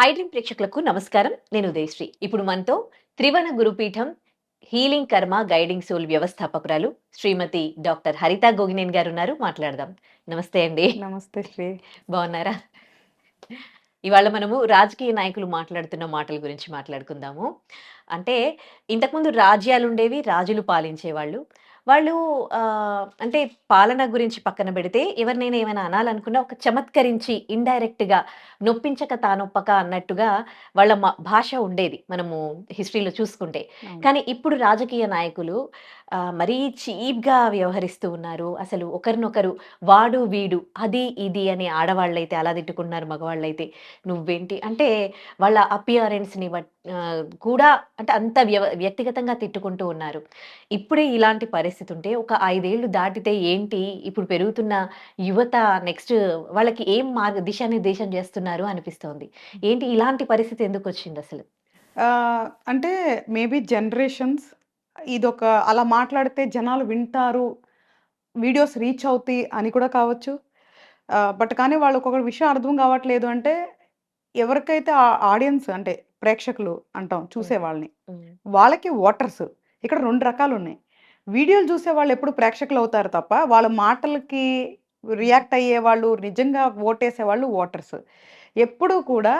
ఐడ్రీమ్ ప్రేక్షకులకు నమస్కారం. నేను ఉదయశ్రీ. ఇప్పుడు మనతో Trivana Gurupeetham healing Karma guiding soul వ్యవస్థాపకురాలు శ్రీమతి డాక్టర్ హరిత గోగినేన్ గారు ఉన్నారు మాట్లాడదాం. నమస్తే అండి. నమస్తే శ్రీ. బాగున్నారా? ఇవాళ మనము రాజకీయ నాయకులు మాట్లాడుతున్న మాటల గురించి మాట్లాడుకుందాము. అంటే ఇంతకుముందు రాజ్యాలు ఉండేవి రాజులు పాలించేవాళ్ళు. వాళ్ళు ఆ, అంటే పాలన గురించి పక్కన పెడితే ఎవరినైనా ఏమైనా అనాలనుకున్నా ఒక చమత్కరించి ఇండైరెక్ట్గా నొప్పించక తానొప్పక అన్నట్టుగా వాళ్ళ భాష ఉండేది మనము హిస్టరీలో చూసుకుంటే. కానీ ఇప్పుడు రాజకీయ నాయకులు మరీ చీప్గా వ్యవహరిస్తూ ఉన్నారు. అసలు ఒకరినొకరు వాడు వీడు అది ఇది అని ఆడవాళ్ళైతే అలా తిట్టుకున్నారు మగవాళ్ళైతే. నువ్వేంటి? అంటే వాళ్ళ appearance ని బట్ ఆ, కూడా అంటే అంత వ్యవ వ్యక్తిగతంగా తిట్టుకుంటూ ఉన్నారు. ఇప్పుడే ఇలాంటి పరిస్థితి ఉంటే ఒక ఐదేళ్ళు దాటితే ఏంటి? ఇప్పుడు పెరుగుతున్న యువత నెక్స్ట్ వాళ్ళకి ఏం మార్గ దిశానిర్దేశం చేస్తున్నారు అనిపిస్తోంది. ఏంటి? ఇలాంటి పరిస్థితి ఎందుకు వచ్చింది అసలు? అంటే మేబీ జనరేషన్స్ ఇదొక అలా మాట్లాడితే జనాలు వింటారు వీడియోస్ రీచ్ అవుతాయి అని కూడా కావచ్చు. బట్ కానీ వాళ్ళకి ఒక విషయం అర్థం కావట్లేదు అంటే ఎవరికైతే ఆడియన్స్ అంటే ప్రేక్షకులు అంటాం చూసే వాళ్ళని వాళ్ళకి ఓటర్స్ ఇక్కడ రెండు రకాలు ఉన్నాయి వీడియోలు చూసే వాళ్ళు ఎప్పుడు ప్రేక్షకులు అవుతారు తప్ప వాళ్ళ మాటలకి రియాక్ట్ అయ్యే వాళ్ళు నిజంగా ఓటేసే వాళ్ళు ఓటర్స్. ఎప్పుడు కూడా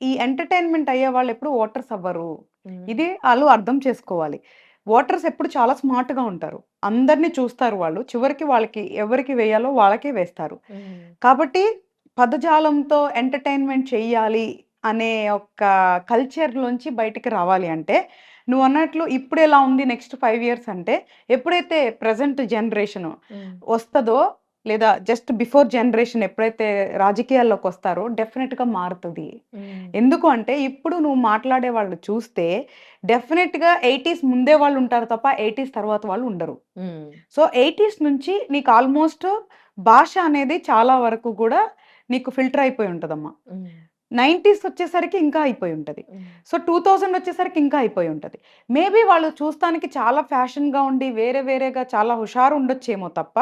ఈ ఎంటర్టైన్మెంట్ అయ్యే వాళ్ళు ఎప్పుడు ఓటర్స్ అవ్వరు. ఇది వాళ్ళు అర్థం చేసుకోవాలి. ఓటర్స్ ఎప్పుడు చాలా smart గా ఉంటారు. అందరినీ చూస్తారు వాళ్ళు. చివరికి వాళ్ళకి ఎవరికి వేయాలో వాళ్ళకే వేస్తారు. కాబట్టి పదజాలంతో ఎంటర్టైన్మెంట్ చెయ్యాలి అనే ఒక కల్చర్లోంచి బయటికి రావాలి అంటే నువ్వు అన్నట్లు ఇప్పుడు ఎలా ఉంది నెక్స్ట్ ఫైవ్ ఇయర్స్ అంటే ఎప్పుడైతే ప్రజెంట్ జనరేషన్ వస్తుందో లేదా జస్ట్ బిఫోర్ జనరేషన్ ఎప్పుడైతే రాజకీయాల్లోకి వస్తారో డెఫినెట్గా మారుతుంది. ఎందుకు అంటే ఇప్పుడు నువ్వు మాట్లాడే వాళ్ళు చూస్తే డెఫినెట్గా ఎయిటీస్ ముందే వాళ్ళు ఉంటారు తప్ప ఎయిటీస్ తర్వాత వాళ్ళు ఉండరు. సో ఎయిటీస్ నుంచి నీకు ఆల్మోస్ట్ భాష అనేది చాలా వరకు కూడా నీకు ఫిల్టర్ అయిపోయి ఉంటుందమ్మా. నైంటీస్ వచ్చేసరికి ఇంకా అయిపోయి ఉంటుంది. సో టూ థౌజండ్ వచ్చేసరికి ఇంకా అయిపోయి ఉంటుంది. మేబీ వాళ్ళు చూస్తానికి చాలా ఫ్యాషన్గా ఉండి వేరే వేరేగా చాలా హుషారు ఉండొచ్చేమో తప్ప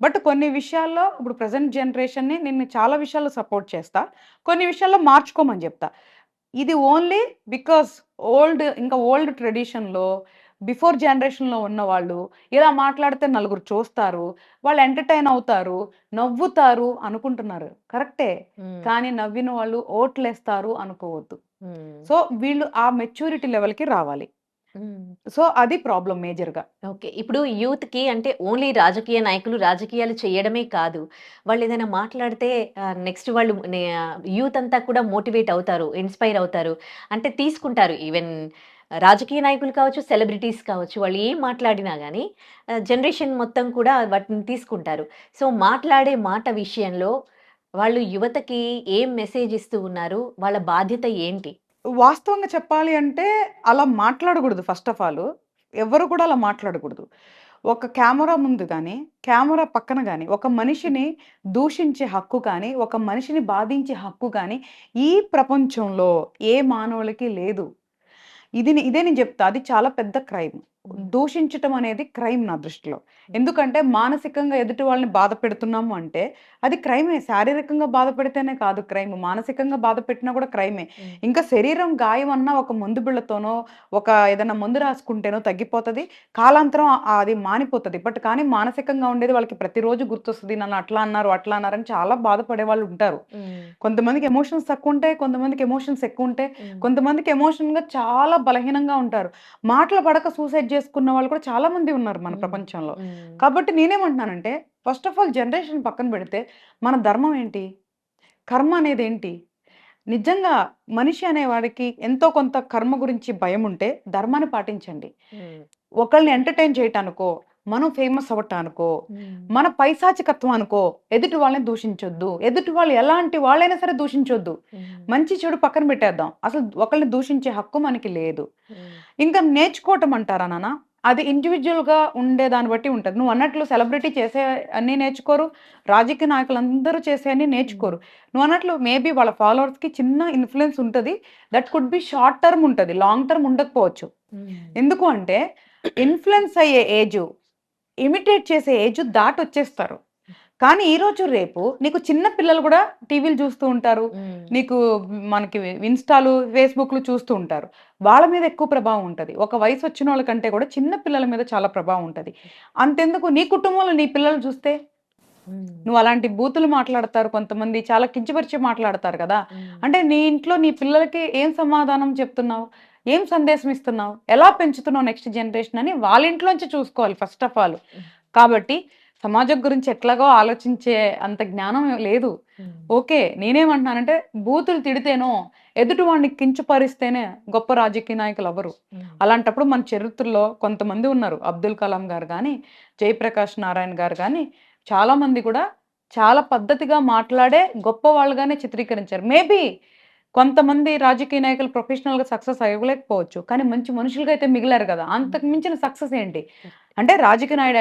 బట్ కొన్ని విషయాల్లో ఇప్పుడు ప్రజెంట్ జనరేషన్ని నేను చాలా విషయాల్లో సపోర్ట్ చేస్తా. కొన్ని విషయాల్లో మార్చుకోమని చెప్తా. ఇది ఓన్లీ బికాస్ ఓల్డ్ ఇంకా ఓల్డ్ ట్రెడిషన్లో బిఫోర్ జనరేషన్లో ఉన్న వాళ్ళు ఇలా మాట్లాడితే నలుగురు చూస్తారు వాళ్ళు ఎంటర్టైన్ అవుతారు నవ్వుతారు అనుకుంటున్నారు. కరెక్టే. కానీ నవ్విన వాళ్ళు ఓట్లేస్తారు అనుకోవద్దు. సో వీళ్ళు ఆ మెచ్యూరిటీ లెవెల్కి రావాలి. సో అది ప్రాబ్లం మేజర్గా. ఓకే. ఇప్పుడు యూత్కి అంటే ఓన్లీ రాజకీయ నాయకులు రాజకీయాలు చేయడమే కాదు. వాళ్ళు ఏదైనా మాట్లాడితే నెక్స్ట్ వాళ్ళు యూత్ అంతా కూడా మోటివేట్ అవుతారు ఇన్స్పైర్ అవుతారు. అంటే తీసుకుంటారు. ఈవెన్ రాజకీయ నాయకులు కావచ్చు సెలబ్రిటీస్ కావచ్చు వాళ్ళు ఏం మాట్లాడినా కానీ జనరేషన్ మొత్తం కూడా వాటిని తీసుకుంటారు. సో మాట్లాడే మాట విషయంలో వాళ్ళు యువతకి ఏం మెసేజ్ ఇస్తూ ఉన్నారు వాళ్ళ బాధ్యత ఏంటి? వాస్తవంగా చెప్పాలి అంటే అలా మాట్లాడకూడదు ఫస్ట్ ఆఫ్ ఆల్ ఎవరు కూడా అలా మాట్లాడకూడదు. ఒక కెమెరా ముందు కానీ కెమెరా పక్కన కానీ ఒక మనిషిని దూషించే హక్కు కానీ ఒక మనిషిని బాధించే హక్కు కానీ ఈ ప్రపంచంలో ఏ మానవులకి లేదు. ఇది ఇదే నేను చెప్తా. అది చాలా పెద్ద క్రైమ్. దూషించటం అనేది క్రైమ్ నా దృష్టిలో. ఎందుకంటే మానసికంగా ఎదుటి వాళ్ళని బాధ పెడుతున్నాము అంటే అది క్రైమే. శారీరకంగా బాధ పెడితేనే కాదు క్రైమ్. మానసికంగా బాధ పెట్టినా కూడా క్రైమే. ఇంకా శరీరం గాయం అన్న ఒక మందు బిళ్ళతోనో ఒక ఏదైనా మందు రాసుకుంటేనో తగ్గిపోతుంది. కాలాంతరం అది మానిపోతుంది. బట్ కానీ మానసికంగా ఉండేది వాళ్ళకి ప్రతిరోజు గుర్తొస్తుంది. నన్ను అట్లా అన్నారు అట్లా అన్నారని చాలా బాధపడే వాళ్ళు ఉంటారు. కొంతమందికి ఎమోషన్స్ తక్కువ ఉంటాయి కొంతమందికి ఎమోషన్స్ ఎక్కువ ఉంటాయి. కొంతమందికి ఎమోషన్గా చాలా బలహీనంగా ఉంటారు. మాటలు పడక సూసైడ్ చేసుకున్న వాళ్ళు కూడా చాలా మంది ఉన్నారు మన. ప్రపంచంలో. కాబట్టి నేనేమంటున్నానంటే ఫస్ట్ ఆఫ్ ఆల్ జనరేషన్ పక్కన పెడితే మన ధర్మం ఏంటి? కర్మ అనేది ఏంటి? నిజంగా మనిషి అనేవాడికి ఎంతో కొంత కర్మ గురించి భయం ఉంటే ధర్మాన్ని పాటించండి. ఒకళ్ళని ఎంటర్టైన్ చేయటానికో మనం ఫేమస్ అవ్వటానికో మన పైశాచికత్వం అనుకో ఎదుటి వాళ్ళని దూషించొద్దు. ఎదుటి వాళ్ళు ఎలాంటి వాళ్ళైనా సరే దూషించొద్దు. మంచి చెడు పక్కన పెట్టేద్దాం. అసలు ఒకళ్ళని దూషించే హక్కు మనకి లేదు. ఇంకా నేర్చుకోవటం అంటారా నాన్న? అది ఇండివిజువల్గా ఉండే దాన్ని బట్టి ఉంటుంది. నువ్వు అన్నట్లు సెలబ్రిటీ చేసే అన్ని నేర్చుకోరు. రాజకీయ నాయకులు అందరూ చేసే అన్ని నేర్చుకోరు. నువ్వు అన్నట్లు మేబీ వాళ్ళ followers కి చిన్న ఇన్ఫ్లుయెన్స్ ఉంటుంది. That could be short term ఉంటుంది. లాంగ్ టర్మ్ ఉండకపోవచ్చు. ఎందుకు అంటే ఇన్ఫ్లుయెన్స్ అయ్యే ఏజ్ ఇమిటేట్ చేసే ఏజ్ దాటి వచ్చేస్తారు కానీ ఈ రోజు రేపు నీకు చిన్న పిల్లలు కూడా టీవీలు చూస్తూ ఉంటారు. నీకు మనకి ఇన్స్టాలు ఫేస్బుక్లు చూస్తూ ఉంటారు. వాళ్ళ మీద ఎక్కువ ప్రభావం ఉంటుంది. ఒక వయసు వచ్చిన వాళ్ళకంటే కూడా చిన్న పిల్లల మీద చాలా ప్రభావం ఉంటుంది. అంతెందుకు నీ కుటుంబంలో నీ పిల్లలు చూస్తే? నువ్వు అలాంటి బూతులు మాట్లాడతారు. కొంతమంది చాలా కించపరిచి మాట్లాడతారు కదా. అంటే నీ ఇంట్లో నీ పిల్లలకి ఏం సమాధానం చెప్తున్నావు? ఏం సందేశం ఇస్తున్నావు? ఎలా పెంచుతున్నావు నెక్స్ట్ జనరేషన్ అని వాళ్ళ ఇంట్లోంచి చూసుకోవాలి ఫస్ట్ ఆఫ్ ఆల్ కాబట్టి సమాజం గురించి ఎట్లాగో ఆలోచించే అంత జ్ఞానం లేదు. ఓకే నేనేమంటున్నానంటే బూతులు తిడితేనో ఎదుటి వాడిని కించపరిస్తేనే గొప్ప రాజకీయ నాయకులు ఎవరు అలాంటప్పుడు మన చరిత్రలో కొంతమంది ఉన్నారు. అబ్దుల్ కలాం గారు కానీ జయప్రకాష్ నారాయణ గారు కానీ చాలా మంది కూడా చాలా పద్ధతిగా మాట్లాడే గొప్ప వాళ్ళుగానే చిత్రీకరించారు. మేబీ కొంతమంది రాజకీయ నాయకులు ప్రొఫెషనల్గా సక్సెస్ అవ్వలేకపోవచ్చు కానీ మంచి మనుషులుగా అయితే మిగిలారు కదా. అంతకు మించిన సక్సెస్ ఏంటి? అంటే రాజకీయ నాయుడు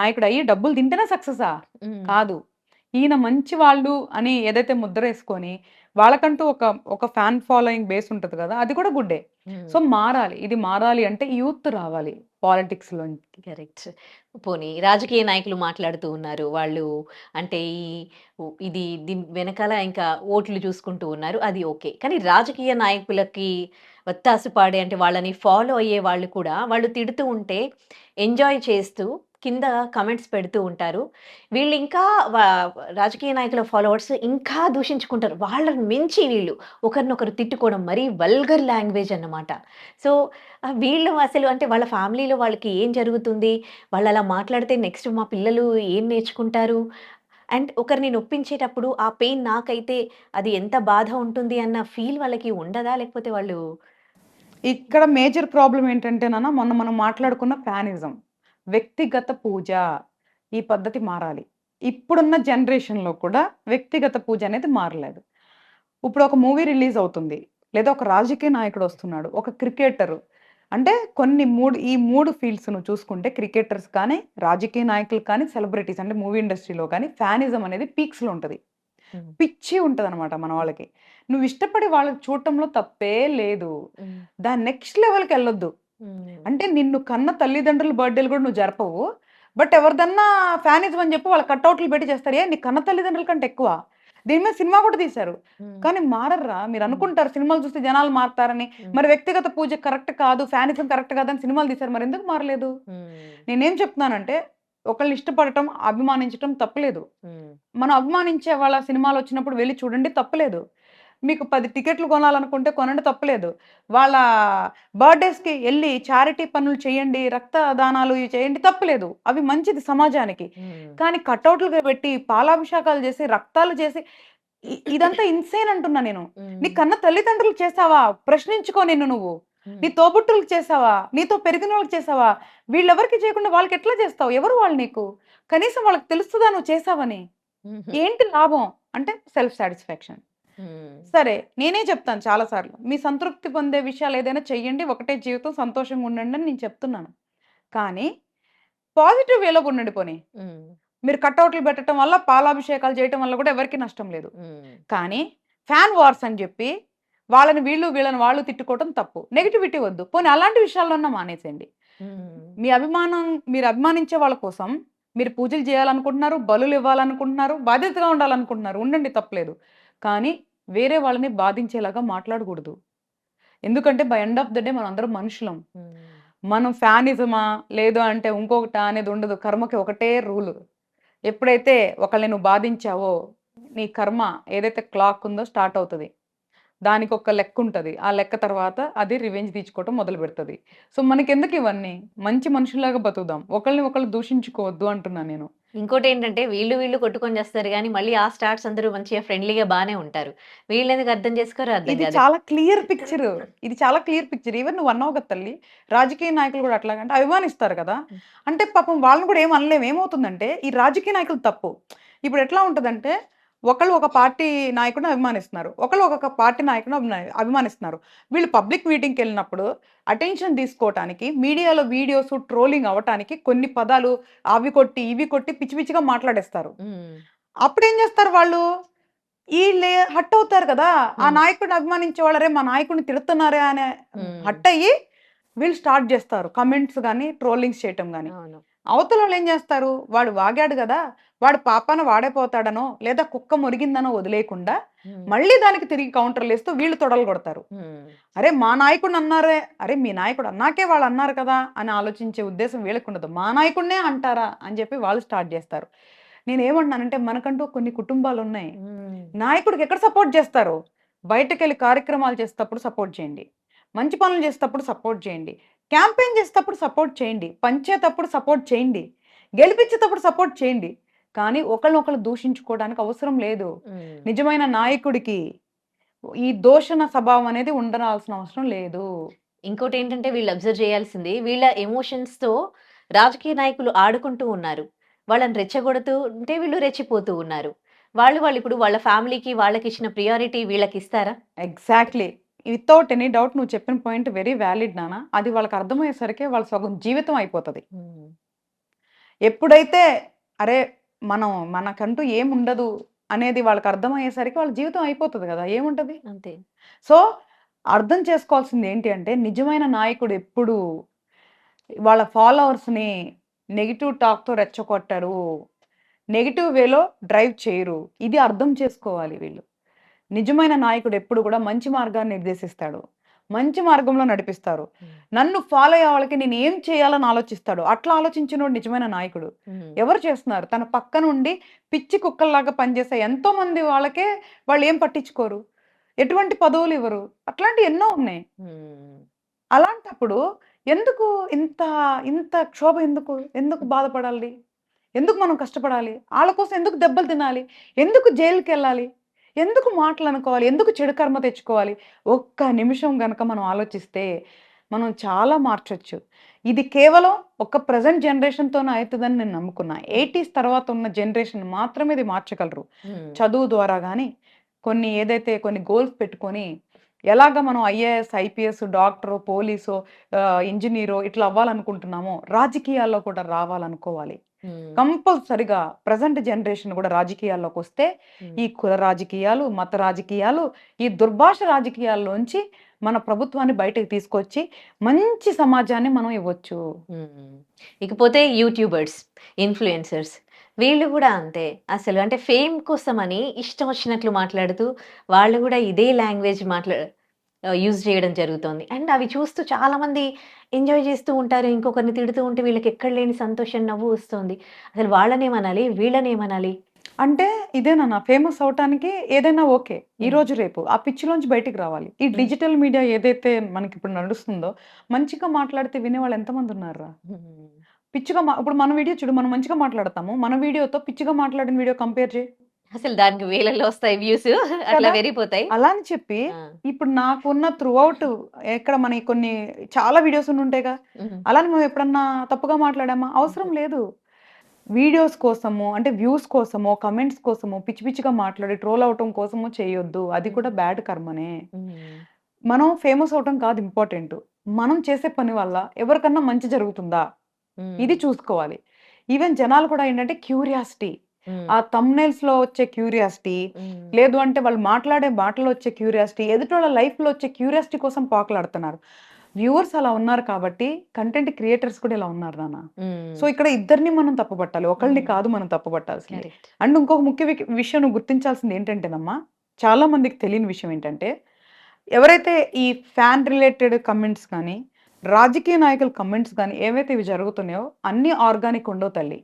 నాయకుడు అయ్యి డబ్బులు తింటేనే సక్సెసా? కాదు. ఈయన మంచి వాళ్ళు అని ఏదైతే ముద్ర వేసుకొని వాళ్ళకంటూ ఒక ఒక ఫ్యాన్ ఫాలోయింగ్ బేస్ ఉంటుంది కదా అది కూడా గుడ్డే. సో మారాలి ఇది మారాలి అంటే యూత్ రావాలి పాలిటిక్స్లో. కరెక్ట్. పోనీ రాజకీయ నాయకులు మాట్లాడుతూ ఉన్నారు వాళ్ళు అంటే ఈ ఇది దీని వెనకాల ఇంకా ఓట్లు చూసుకుంటూ ఉన్నారు అది ఓకే. కానీ రాజకీయ నాయకులకి వత్తాసు పాడే అంటే వాళ్ళని ఫాలో అయ్యే వాళ్ళు కూడా వాళ్ళు తిడుతూ ఉంటే ఎంజాయ్ చేస్తూ కింద కమెంట్స్ పెడుతూ ఉంటారు. వీళ్ళు ఇంకా వా- రాజకీయ నాయకుల ఫాలోవర్స్ ఇంకా దూషించుకుంటారు. వాళ్ళని మించి వీళ్ళు ఒకరినొకరు తిట్టుకోవడం మరీ వల్గర్ లాంగ్వేజ్ అన్నమాట. సో వీళ్ళు అసలు అంటే వాళ్ళ ఫ్యామిలీలో వాళ్ళకి ఏం జరుగుతుంది? వాళ్ళు అలా మాట్లాడితే నెక్స్ట్ మా పిల్లలు ఏం నేర్చుకుంటారు? అండ్ ఒకరిని నొప్పించేటప్పుడు ఆ పెయిన్ నాకైతే అది ఎంత బాధ ఉంటుంది అన్న ఫీల్ వాళ్ళకి ఉండదా? లేకపోతే వాళ్ళు ఇక్కడ మేజర్ ప్రాబ్లం ఏంటంటే నాన్న మొన్న మనం మాట్లాడుకున్న ప్యానిజం వ్యక్తిగత పూజ ఈ పద్ధతి మారాలి. ఇప్పుడున్న జనరేషన్లో కూడా వ్యక్తిగత పూజ అనేది మారలేదు. ఇప్పుడు ఒక మూవీ రిలీజ్ అవుతుంది. లేదా ఒక రాజకీయ నాయకుడు వస్తున్నాడు. ఒక క్రికెటర్. అంటే కొన్ని మూడు ఈ మూడు ఫీల్డ్స్ నువ్వు చూసుకుంటే క్రికెటర్స్ కానీ రాజకీయ నాయకులు కానీ సెలబ్రిటీస్ అంటే మూవీ ఇండస్ట్రీలో కానీ ఫ్యానిజం అనేది పీక్స్లో ఉంటుంది. పిచ్చి ఉంటుంది అనమాట మన వాళ్ళకి. నువ్వు ఇష్టపడి వాళ్ళకి చూడటంలో తప్పే లేదు. దాని నెక్స్ట్ లెవెల్కి వెళ్ళొద్దు. అంటే నిన్ను కన్న తల్లిదండ్రుల బర్త్డేలు కూడా నువ్వు జరపవు. బట్ ఎవరిదన్నా ఫ్యానిజం అని చెప్పి వాళ్ళ కట్అవుట్లు పెట్టి చేస్తారు. ఏ నీ కన్న తల్లిదండ్రుల కంటే ఎక్కువ. దీని మీద సినిమా కూడా తీశారు. కానీ మారర్రా మీరు అనుకుంటారు సినిమాలు చూస్తే జనాలు మారుతారని. మరి వ్యక్తిగత పూజ కరెక్ట్ కాదు ఫ్యానిజం కరెక్ట్ కాదని సినిమాలు తీశారు. మరి ఎందుకు మారలేదు? నేనేం చెప్తున్నానంటే ఒకళ్ళని ఇష్టపడటం అభిమానించటం తప్పలేదు. మనం అభిమానించే వాళ్ళ సినిమాలు వచ్చినప్పుడు వెళ్ళి చూడండి తప్పలేదు. మీకు పది టికెట్లు కొనాలనుకుంటే కొనండి తప్పలేదు. వాళ్ళ బర్త్డేస్కి వెళ్ళి చారిటీ పనులు చేయండి రక్తదానాలు ఇవి చేయండి తప్పలేదు. అవి మంచిది సమాజానికి. కానీ కట్అవుట్లుగా పెట్టి పాలాభిషేకాలు చేసి రక్తాలు చేసి ఇదంతా ఇన్సేన్ అంటున్నా నేను. నీ కన్న తల్లిదండ్రులు చేసావా? ప్రశ్నించుకో నిన్ను నువ్వు. నీ తోబుట్టులకు చేసావా? నీతో పెరిగిన వాళ్ళకి చేసావా? వీళ్ళెవరికి చేయకుండా వాళ్ళకి ఎట్లా చేస్తావు? ఎవరు వాళ్ళు నీకు? కనీసం వాళ్ళకి తెలుస్తుందా నువ్వు చేసావని? ఏంటి లాభం? అంటే సెల్ఫ్ సాటిస్ఫాక్షన్. సరే నేనే చెప్తాను చాలాసార్లు మీ సంతృప్తి పొందే విషయాలు ఏదైనా చెయ్యండి ఒకటే జీవితం సంతోషంగా ఉండండి అని నేను చెప్తున్నాను. కానీ పాజిటివ్ వేలో ఉండండి పోనీ. మీరు కట్అవుట్లు పెట్టడం వల్ల పాలాభిషేకాలు చేయటం వల్ల కూడా ఎవరికి నష్టం లేదు. కానీ ఫ్యాన్ వార్స్ అని చెప్పి వాళ్ళని వీళ్ళు వీళ్ళని వాళ్ళు తిట్టుకోవడం తప్పు. నెగిటివిటీ వద్దు. పోనీ అలాంటి విషయాల్లోనే మానేసేయండి. మీ అభిమానం మీరు అభిమానించే వాళ్ళ కోసం మీరు పూజలు చేయాలనుకుంటున్నారు బలులు ఇవ్వాలనుకుంటున్నారు బాధ్యతగా ఉండాలనుకుంటున్నారు ఉండండి తప్పలేదు. కానీ వేరే వాళ్ళని బాధించేలాగా మాట్లాడకూడదు. ఎందుకంటే by end of the day మనం అందరం మనుషులం మనం ఫ్యానిజమా లేదు అంటే ఇంకొకట అనేది ఉండదు. కర్మకి ఒకటే రూలు. ఎప్పుడైతే ఒకళ్ళని నువ్వు బాధించావో నీ కర్మ ఏదైతే క్లాక్ ఉందో స్టార్ట్ అవుతుంది. దానికి ఒక లెక్క ఉంటుంది ఆ లెక్క తర్వాత అది రివెంజ్ తీసుకోవటం మొదలు పెడుతుంది. సో మనకెందుకు ఇవన్నీ? మంచి మనుషులాగా బతుకుదాం. ఒకళ్ళని ఒకళ్ళు దూషించుకోవద్దు అంటున్నా నేను. ఇంకోటి ఏంటంటే వీళ్ళు వీళ్ళు కొట్టుకొని చేస్తారు కానీ మళ్ళీ ఆ స్టార్స్ అందరూ మంచిగా ఫ్రెండ్లీగా బాగానే ఉంటారు. వీళ్ళు ఎందుకు అర్థం చేసుకోరో? అర్థం ఇది చాలా క్లియర్ పిక్చర్. ఇది చాలా క్లియర్ పిక్చర్. ఈవెన్ నువ్వు అన్నావు కదా తల్లి రాజకీయ నాయకులు కూడా అట్లాగంటే అభిమానిస్తారు కదా. అంటే పాపం వాళ్ళని కూడా ఏం అనలేము ఏమవుతుందంటే ఈ రాజకీయ నాయకులు తప్పు. ఇప్పుడు ఎట్లా ఉంటుందంటే ఒకళ్ళు ఒక పార్టీ నాయకుడిని అభిమానిస్తున్నారు. ఒకళ్ళు ఒక పార్టీ అభిమాని- అభిమానిస్తున్నారు. వీళ్ళు పబ్లిక్ మీటింగ్కి వెళ్ళినప్పుడు అటెన్షన్ తీసుకోవటానికి మీడియాలో వీడియోస్ ట్రోలింగ్ అవ్వటానికి కొన్ని పదాలు అవి కొట్టి ఇవి కొట్టి పిచ్చి పిచ్చిగా మాట్లాడేస్తారు. అప్పుడు ఏం చేస్తారు వాళ్ళు? వీళ్ళే హట్ అవుతారు కదా! ఆ. నాయకుడిని అభిమానించే వాళ్ళరే మా నాయకుడిని తిడుతున్నారే అనే. హట్ అయ్యి వీళ్ళు స్టార్ట్ చేస్తారు. కమెంట్స్ కానీ ట్రోలింగ్స్ చేయటం కానీ అవతల వాళ్ళు ఏం చేస్తారు? వాడు వాగాడు కదా వాడు పాపాన వాడే పోతాడనో లేదా కుక్క మురిగిందనో వదిలేయకుండా. మళ్ళీ దానికి తిరిగి కౌంటర్లు వేస్తూ వీళ్ళు తొడలు కొడతారు. అరే మా నాయకుడు అన్నారే అరే మీ నాయకుడు అన్నాకే వాళ్ళు అన్నారు కదా! అని ఆలోచించే ఉద్దేశం వీళ్ళకి ఉండదు మా నాయకుడినే అంటారా? అని చెప్పి వాళ్ళు స్టార్ట్ చేస్తారు. నేను ఏమంటున్నానంటే మనకంటూ కొన్ని కుటుంబాలు ఉన్నాయి. నాయకుడికి ఎక్కడ సపోర్ట్ చేస్తారు? బయటకు వెళ్ళి కార్యక్రమాలు చేసేటప్పుడు సపోర్ట్ చేయండి. మంచి పనులు చేసేటప్పుడు సపోర్ట్ చేయండి. క్యాంపెయిన్ చేసేటప్పుడు సపోర్ట్ చేయండి పంచేటప్పుడు సపోర్ట్ చేయండి గెలిపించేటప్పుడు సపోర్ట్ చేయండి. కానీ ఒకళ్ళనొకళ్ళు దూషించుకోవడానికి అవసరం లేదు. నిజమైన నాయకుడికి ఈ దోషణ స్వభావం అనేది ఉండరాల్సిన అవసరం లేదు. ఇంకోటి ఏంటంటే వీళ్ళు అబ్జర్వ్ చేయాల్సింది వీళ్ళ ఎమోషన్స్తో రాజకీయ నాయకులు ఆడుకుంటూ ఉన్నారు. వాళ్ళని రెచ్చగొడుతూ ఉంటే వీళ్ళు రెచ్చిపోతూ ఉన్నారు. వాళ్ళు వాళ్ళు ఇప్పుడు వాళ్ళ ఫ్యామిలీకి వాళ్ళకి ఇచ్చిన ప్రియారిటీ వీళ్ళకి ఇస్తారా? ఎగ్జాక్ట్లీ. వితౌట్ ఎనీ డౌట్ నువ్వు చెప్పిన పాయింట్ వెరీ వ్యాలిడ్ నాన్న. అది వాళ్ళకి అర్థమయ్యేసరికి వాళ్ళ సగం జీవితం అయిపోతుంది. ఎప్పుడైతే అరే మనం మనకంటూ ఏముండదు అనేది వాళ్ళకి అర్థమయ్యేసరికి వాళ్ళ జీవితం అయిపోతుంది కదా ఏముంటది? అంతే. సో అర్థం చేసుకోవాల్సింది ఏంటి అంటే నిజమైన నాయకుడు ఎప్పుడు వాళ్ళ ఫాలోవర్స్ని నెగిటివ్ టాక్తో రెచ్చగొట్టరు నెగిటివ్ వేలో డ్రైవ్ చేయరు. ఇది అర్థం చేసుకోవాలి వీళ్ళు. నిజమైన నాయకుడు ఎప్పుడు కూడా మంచి మార్గాన్ని నిర్దేశిస్తాడు. మంచి మార్గంలో నడిపిస్తారు నన్ను ఫాలో అయ్యే వాళ్ళకి నేను ఏం చేయాలని ఆలోచిస్తాడు అట్లా ఆలోచించినోడు నిజమైన నాయకుడు. ఎవరు చేస్తున్నారు? తన పక్క నుండి పిచ్చి కుక్కల్లాగా పనిచేసే ఎంతో మంది వాళ్ళకే వాళ్ళు ఏం పట్టించుకోరు? ఎటువంటి పదవులు ఇవ్వరు? అట్లాంటివి ఎన్నో ఉన్నాయి. అలాంటప్పుడు ఎందుకు ఇంత ఇంత క్షోభ ఎందుకు? ఎందుకు బాధపడాలి? ఎందుకు మనం కష్టపడాలి? వాళ్ళ కోసం ఎందుకు దెబ్బలు తినాలి? ఎందుకు జైలుకి వెళ్ళాలి ఎందుకు మాటలు అనుకోవాలి ఎందుకు చెడు కర్మ తెచ్చుకోవాలి? ఒక్క నిమిషం గనక మనం ఆలోచిస్తే మనం చాలా మార్చొచ్చు. ఇది కేవలం ఒక ప్రజెంట్ జనరేషన్తోనే అవుతుందని నేను నమ్ముకున్నా. ఎయిటీస్ తర్వాత ఉన్న జనరేషన్ మాత్రమే ఇది మార్చగలరు. చదువు ద్వారా కానీ కొన్ని ఏదైతే కొన్ని గోల్స్ పెట్టుకొని ఎలాగ మనం ఐఏఎస్ ఐపీఎస్ డాక్టరు పోలీసు ఇంజనీరో ఇట్లా అవ్వాలనుకుంటున్నామో రాజకీయాల్లో కూడా రావాలనుకోవాలి. కంపల్సరిగా ప్రజెంట్ జనరేషన్ కూడా రాజకీయాల్లోకి వస్తే ఈ కుల రాజకీయాలు మత రాజకీయాలు ఈ దుర్భాష రాజకీయాల్లోంచి మన ప్రభుత్వాన్ని బయటకు తీసుకొచ్చి మంచి సమాజాన్ని మనం ఇవ్వచ్చు. ఇకపోతే యూట్యూబర్స్ ఇన్ఫ్లుయెన్సర్స్ వీళ్ళు కూడా అంతే. అసలు అంటే ఫేమ్ కోసమని ఇష్టం వచ్చినట్లు మాట్లాడుతూ వాళ్ళు కూడా ఇదే లాంగ్వేజ్ మాట్లా యూజ్ చేయడం జరుగుతుంది. అండ్ అవి చూస్తూ చాలా మంది ఎంజాయ్ చేస్తూ ఉంటారు. ఇంకొకరిని తిడుతూ ఉంటే వీళ్ళకి ఎక్కడ లేని సంతోషం నవ్వు వస్తుంది. అసలు వాళ్ళనేమనాలి? వీళ్ళనేమనాలి? అంటే ఇదేనా ఫేమస్ అవటానికి ఏదైనా ఓకే. ఈ. రోజు రేపు ఆ పిచ్చిలోంచి బయటికి రావాలి. ఈ. డిజిటల్ మీడియా ఏదైతే మనకి ఇప్పుడు నడుస్తుందో మంచిగా మాట్లాడితే వినేవాళ్ళు ఎంతమంది ఉన్నారా పిచ్చిగా ఇప్పుడు మన వీడియో చూడు మనం మంచిగా మాట్లాడతాము. మన వీడియోతో పిచ్చిగా మాట్లాడిన వీడియో కంపేర్ చేయి. అసలు దానికి వేలల్లో వస్తాయి వ్యూస్ అట్లా? వెరిపోతాయి. అలా అని చెప్పి ఇప్పుడు నాకున్న త్రూ అవుట్ ఎక్కడ మన కొన్ని చాలా వీడియోస్ ఉంటాయిగా అలానే మేము ఎప్పుడన్నా తప్పుగా మాట్లాడామా? అవసరం లేదు. వీడియోస్ కోసము అంటే వ్యూస్ కోసమో కమెంట్స్ కోసమో పిచ్చి పిచ్చిగా మాట్లాడి ట్రోల్ అవటం కోసమో చేయొద్దు. అది కూడా బ్యాడ్ కర్మనే. మనం ఫేమస్ అవటం కాదు ఇంపార్టెంట్ మనం చేసే పని వల్ల ఎవరికన్నా మంచి జరుగుతుందా? ఇది చూసుకోవాలి. ఈవెన్ జనాలు కూడా ఏంటంటే క్యూరియాసిటీ ఆ thumbnails లో వచ్చే క్యూరియాసిటీ లేదు అంటే వాళ్ళు మాట్లాడే మాటలో వచ్చే క్యూరియాసిటీ ఎదుటి వాళ్ళ లైఫ్లో వచ్చే క్యూరియాసిటీ కోసం పాకులాడుతున్నారు. వ్యూవర్స్ అలా ఉన్నారు కాబట్టి కంటెంట్ క్రియేటర్స్ కూడా ఇలా ఉన్నారు నాన్న. ఉమ్, సో ఇక్కడ ఇద్దరిని మనం తప్పుపట్టాలి ఒకళ్ళని. కాదు మనం తప్పుపట్టాల్సింది. అండ్ ఇంకొక ముఖ్య విషయం నువ్వు గుర్తించాల్సింది ఏంటంటేనమ్మా చాలా మందికి తెలియని విషయం ఏంటంటే ఎవరైతే ఈ ఫ్యాన్ రిలేటెడ్ కమెంట్స్ కానీ రాజకీయ నాయకుల కమెంట్స్ కానీ ఏవైతే ఇవి జరుగుతున్నాయో అన్ని ఆర్గానిక్ ఉండవు తల్లి.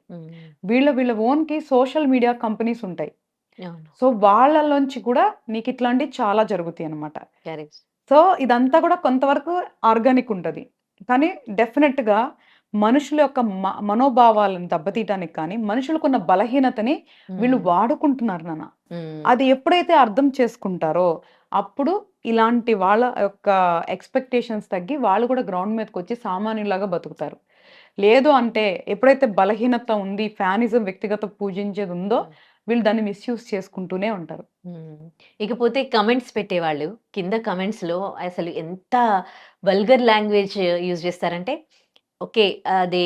వీళ్ళ వీళ్ళ ఓన్కి సోషల్ మీడియా కంపెనీస్ ఉంటాయి. సో వాళ్ళలోంచి కూడా నీకు ఇట్లాంటివి చాలా జరుగుతాయి అన్నమాట. కరెక్ట్ సో ఇదంతా కూడా కొంతవరకు ఆర్గానిక్ ఉంటుంది. కానీ డెఫినెట్గా మనుషుల యొక్క మనోభావాలను దెబ్బతీయడానికి కానీ మనుషులకున్న బలహీనతని వీళ్ళు వాడుకుంటున్నారు నాన్న. అది ఎప్పుడైతే అర్థం చేసుకుంటారో అప్పుడు ఇలాంటి వాళ్ళ యొక్క ఎక్స్పెక్టేషన్స్ తగ్గి వాళ్ళు కూడా గ్రౌండ్ మీదకి వచ్చి సామాన్యులాగా బతుకుతారు. లేదు అంటే ఎప్పుడైతే బలహీనత ఉంది ఫ్యానిజం వ్యక్తిగత పూజించేది ఉందో వీళ్ళు దాన్ని మిస్యూజ్ చేసుకుంటూనే ఉంటారు. ఇకపోతే కమెంట్స్ పెట్టేవాళ్ళు కింద comments లో అసలు ఎంత వల్గర్ లాంగ్వేజ్ యూజ్ చేస్తారంటే ఓకే అది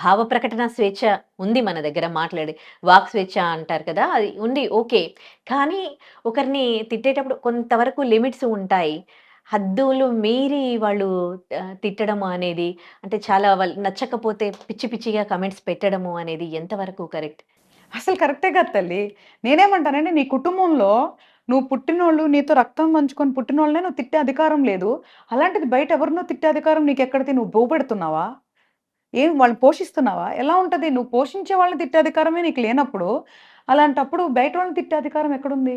భావ ప్రకటన స్వేచ్ఛ ఉంది మన దగ్గర మాట్లాడే వాక్ స్వేచ్ఛ అంటారు కదా అది ఉంది ఓకే కానీ ఒకరిని తిట్టేటప్పుడు కొంతవరకు లిమిట్స్ ఉంటాయి హద్దులు మీరి వాళ్ళు తిట్టడము అనేది అంటే చాలా వాళ్ళు నచ్చకపోతే పిచ్చి పిచ్చిగా కమెంట్స్ పెట్టడము అనేది ఎంతవరకు కరెక్ట్? అసలు కరెక్టే కదా తల్లి. నేనేమంటానంటే నీ కుటుంబంలో నువ్వు పుట్టినోళ్ళు నీతో రక్తం పంచుకొని పుట్టినోళ్ళనే నువ్వు తిట్టే అధికారం లేదు. అలాంటిది బయట ఎవరినో తిట్టే అధికారం నీకెక్కడిది? నువ్వు బువ్వ పెడుతున్నావా? ఏం వాళ్ళని పోషిస్తున్నావా? ఎలా ఉంటది? నువ్వు పోషించే వాళ్ళని తిట్టే అధికారమే నీకు లేనప్పుడు, అలాంటప్పుడు బయట వాళ్ళని తిట్టే అధికారం ఎక్కడుంది?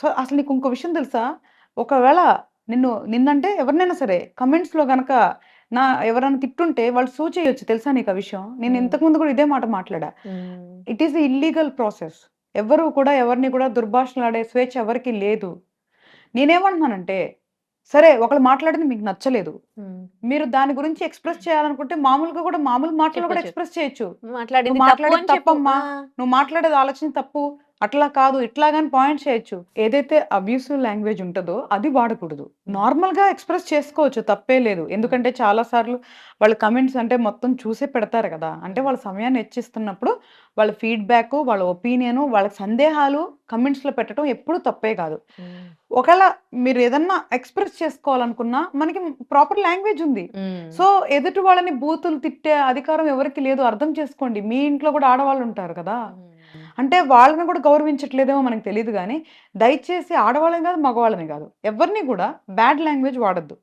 సో, అసలు నీకు ఇంకో విషయం తెలుసా? ఒకవేళ నిన్ను నిన్నంటే ఎవరినైనా సరే కమెంట్స్‌లో గనక నా ఎవరైనా తిట్టుంటే వాళ్ళు సూ చేయొచ్చు తెలుసా నీకు ఆ విషయం? నేను. ఇంతకుముందు కూడా ఇదే మాట మాట్లాడా. It is illegal process. ఎవ్వరు కూడా ఎవరిని కూడా దుర్భాషలాడే స్వేచ్ఛ ఎవరికీ లేదు. నేనేమంటున్నానంటే, సరే ఒకళ్ళు మాట్లాడింది మీకు నచ్చలేదు. మీరు దాని గురించి ఎక్స్‌ప్రెస్ చేయాలనుకుంటే మామూలుగా కూడా మామూలు మాటల్లో కూడా. ఎక్స్‌ప్రెస్ చేయొచ్చు. మాట్లాడింది. తప్పమ్మా. నువ్వు మాట్లాడేది ఆలోచన తప్పు. అట్లా కాదు, ఇట్లా గాని పాయింట్ చేయొచ్చు. ఏదైతే అబ్యూసివ్ లాంగ్వేజ్ ఉంటదో అది వాడకూడదు. నార్మల్‌గా ఎక్స్‌ప్రెస్ చేసుకోవచ్చు తప్పే లేదు. ఎందుకంటే చాలా సార్లు వాళ్ళ కమెంట్స్ అంటే మొత్తం చూసే పెడతారు కదా! అంటే. వాళ్ళ సమయాన్ని హెచ్చిస్తున్నప్పుడు వాళ్ళ ఫీడ్‌బ్యాకు, వాళ్ళ ఒపీనియను, వాళ్ళ సందేహాలు కమెంట్స్‌లో పెట్టడం ఎప్పుడూ తప్పే కాదు. హ్మ్. ఒకవేళ మీరు ఏదన్నా ఎక్స్‌ప్రెస్ చేసుకోవాలనుకున్నా మనకి ప్రాపర్ లాంగ్వేజ్ ఉంది. హ్మ్. సో, ఎదుటి వాళ్ళని బూతులు తిట్టే అధికారం ఎవరికీ లేదు. అర్థం చేసుకోండి. మీ ఇంట్లో కూడా ఆడవాళ్ళు ఉంటారు కదా! అంటే వాళ్ళని కూడా గౌరవించట్లేదేమో మనకు తెలీదు గానీ, దయచేసి ఆడవాళ్ళని కాదు, మగవాళ్ళని కాదు. ఎవరిని కూడా బ్యాడ్ లాంగ్వేజ్ వాడొద్దు.